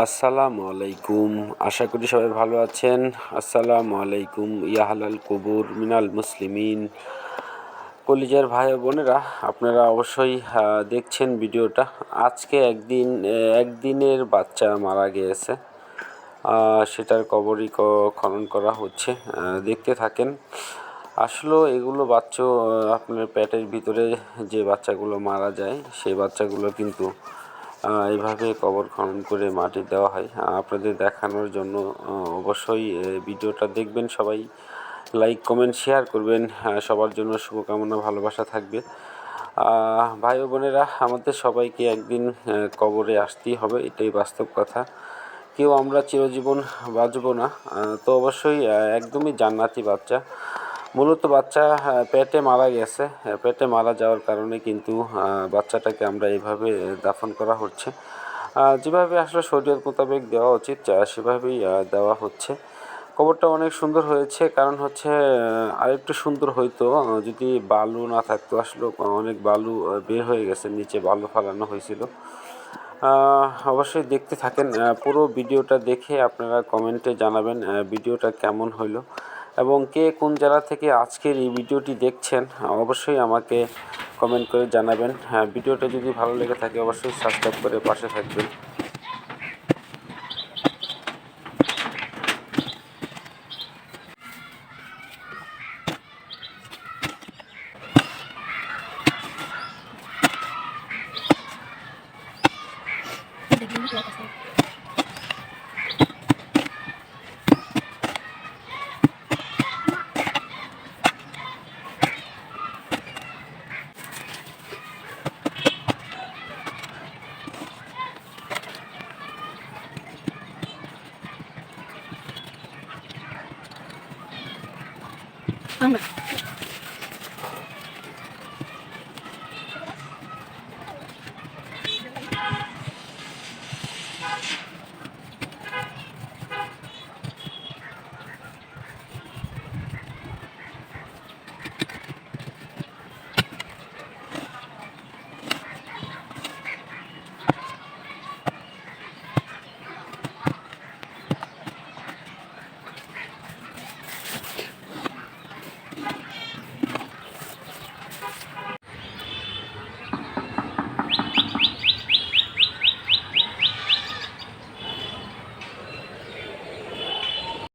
আসসালামু আলাইকুম। আশা করি সবাই ভালো আছেন। আসসালামু আলাইকুম, ইয়া হালাল কবুর মিনাল মুসলিমিন। কলিজার ভাই বোনেরা, আপনারা অবশ্যই দেখছেন ভিডিওটা। আজকে একদিন একদিনের বাচ্চা মারা গিয়েছে। সেটার কবরই খনন করা হচ্ছে দেখতে থাকেন। আসলে এগুলো বাচ্চা আপনার পেটের ভিতরে যে বাচ্চাগুলো মারা যায়, সেই বাচ্চাগুলো কিন্তু এইভাবে কবর খনন করে মাটি দেওয়া হয়। আপনাদের দেখানোর জন্য অবশ্যই ভিডিওটা দেখবেন সবাই। লাইক কমেন্ট শেয়ার করবেন। সবার জন্য শুভকামনা, ভালোবাসা থাকবে। ভাই বোনেরা, আমাদের সবাইকে একদিন কবরে আসতেই হবে, এটাই বাস্তব কথা। কেউ আমরা চিরজীবন বাঁচবো না। তো অবশ্যই একদমই জান্নাতি বাচ্চা। মূলত বাচ্চা পেটে মারা গেছে। পেটে মারা যাওয়ার কারণে কিন্তু বাচ্চাটাকে আমরা এইভাবে দাফন করা হচ্ছে। যেভাবে আসলে শরীরের মোতাবেক দেওয়া উচিত সেভাবেই দেওয়া হচ্ছে। কবরটা অনেক সুন্দর হয়েছে। কারণ হচ্ছে আরেকটু সুন্দর হইতো যদি বালু না থাকতো। আসলে অনেক বালু বের হয়ে গেছে, নিচে বালু ফালানো হয়েছিল। অবশ্যই দেখতে থাকেন। পুরো ভিডিওটা দেখে আপনারা কমেন্টে জানাবেন ভিডিওটা কেমন হইল। এবং কে কোন জেলা থেকে আজকের এই ভিডিওটি দেখছেন, অবশ্যই আমাকে কমেন্ট করে জানাবেন। হ্যাঁ ভিডিওটা যদি ভালো লেগে থাকে, অবশ্যই সাবস্ক্রাইব করে পাশে থাকবেন। ăn được